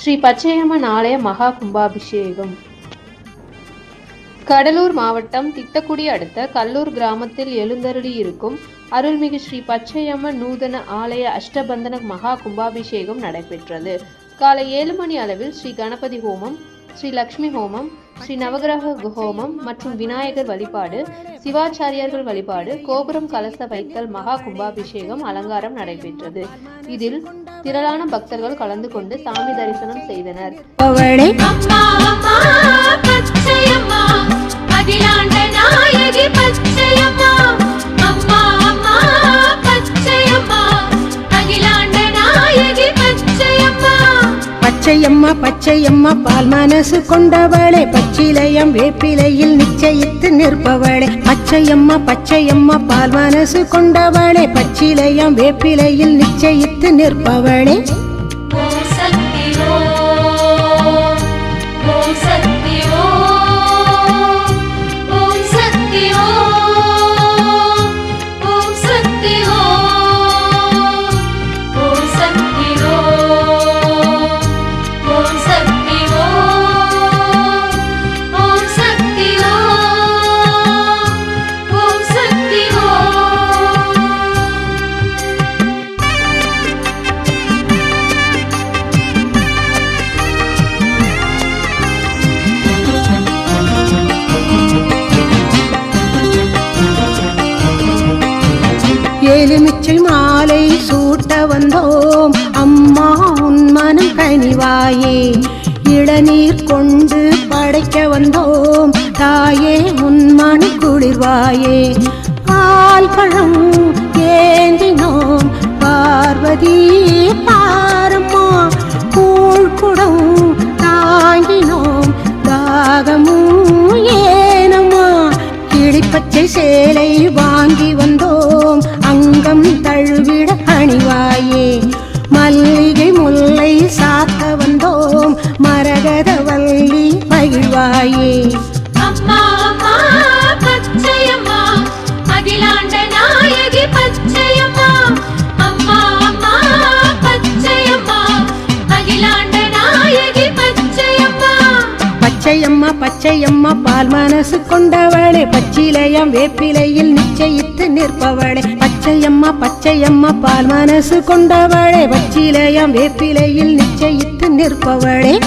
ஸ்ரீ பச்சையம்மன் ஆலய மகா கும்பாபிஷேகம். கடலூர் மாவட்டம் திட்டக்குடி அடுத்த கல்லூர் கிராமத்தில் எழுந்தருளி இருக்கும் அருள்மிகு ஸ்ரீ பச்சையம்மன் நூதன ஆலய அஷ்டபந்தன மகா கும்பாபிஷேகம் நடைபெற்றது. காலை ஏழு மணி அளவில் ஸ்ரீ கணபதி ஹோமம் ஸ்ரீ லக்ஷ்மி ஹோமம் ஸ்ரீ நவகிரக ஹோமம் மற்றும் விநாயகர் வழிபாடு சிவாச்சாரியார்கள் வழிபாடு கோபுரம் கலச வைத்தல் மகா கும்பாபிஷேகம் அலங்காரம் நடைபெற்றது. இதில் திரளான பக்தர்கள் கலந்து கொண்டு சாமி தரிசனம் செய்தனர். பச்சையம்மா அகிலாண்ட நாயகி பச்சையம்மா. அம்மா அம்மா பச்சையம்மா அகிலாண்ட நாயகி பச்சையம்மா. பச்சையம்மா பச்சையம்மா பால் மனசு கொண்டவளே நிச்சயம் வேப்பிலையில் நிச்சயித்து நிற்பவளே. பச்சையம்மா பச்சையம்மா பால் மனசு கொண்டவளே. பச்சிலையம் வேப்பிலையில் நிச்சயித்து நிற்பவளே. எலுமிச்சை மாலை சூட்ட வந்தோம் அம்மா உன் மனம் கனிவாயே இளநீர் கொண்டு படைக்க வந்தோம் தாயே உன் மனம் குளிர்வாயே பால் பழம் ஏந்தினோம் பார்வதி பாரம்மா கூழ் குடம் தாங்கினோம் தாகமும் ஏனம்மா கிளிப்பச்சை சேலை வாங்கி வந்தோம் மனம் தழுவிட அணிவாயே. மல்லிகை முல்லை சாத்த வந்தோம். மரகத வள்ளி மகிழ்வாயே. பச்சையம்மா பச்சையம்மா பால் மனசு கொண்டவளே. பச்சிலையம் வேப்பிலையில் நிச்சயித்து நிற்பவளே. பச்சையம்மா பச்சையம்மா பால் மனசு கொண்டவளே. பச்சிலையம் வேப்பிலையில் நிச்சயித்து நிற்பவளே.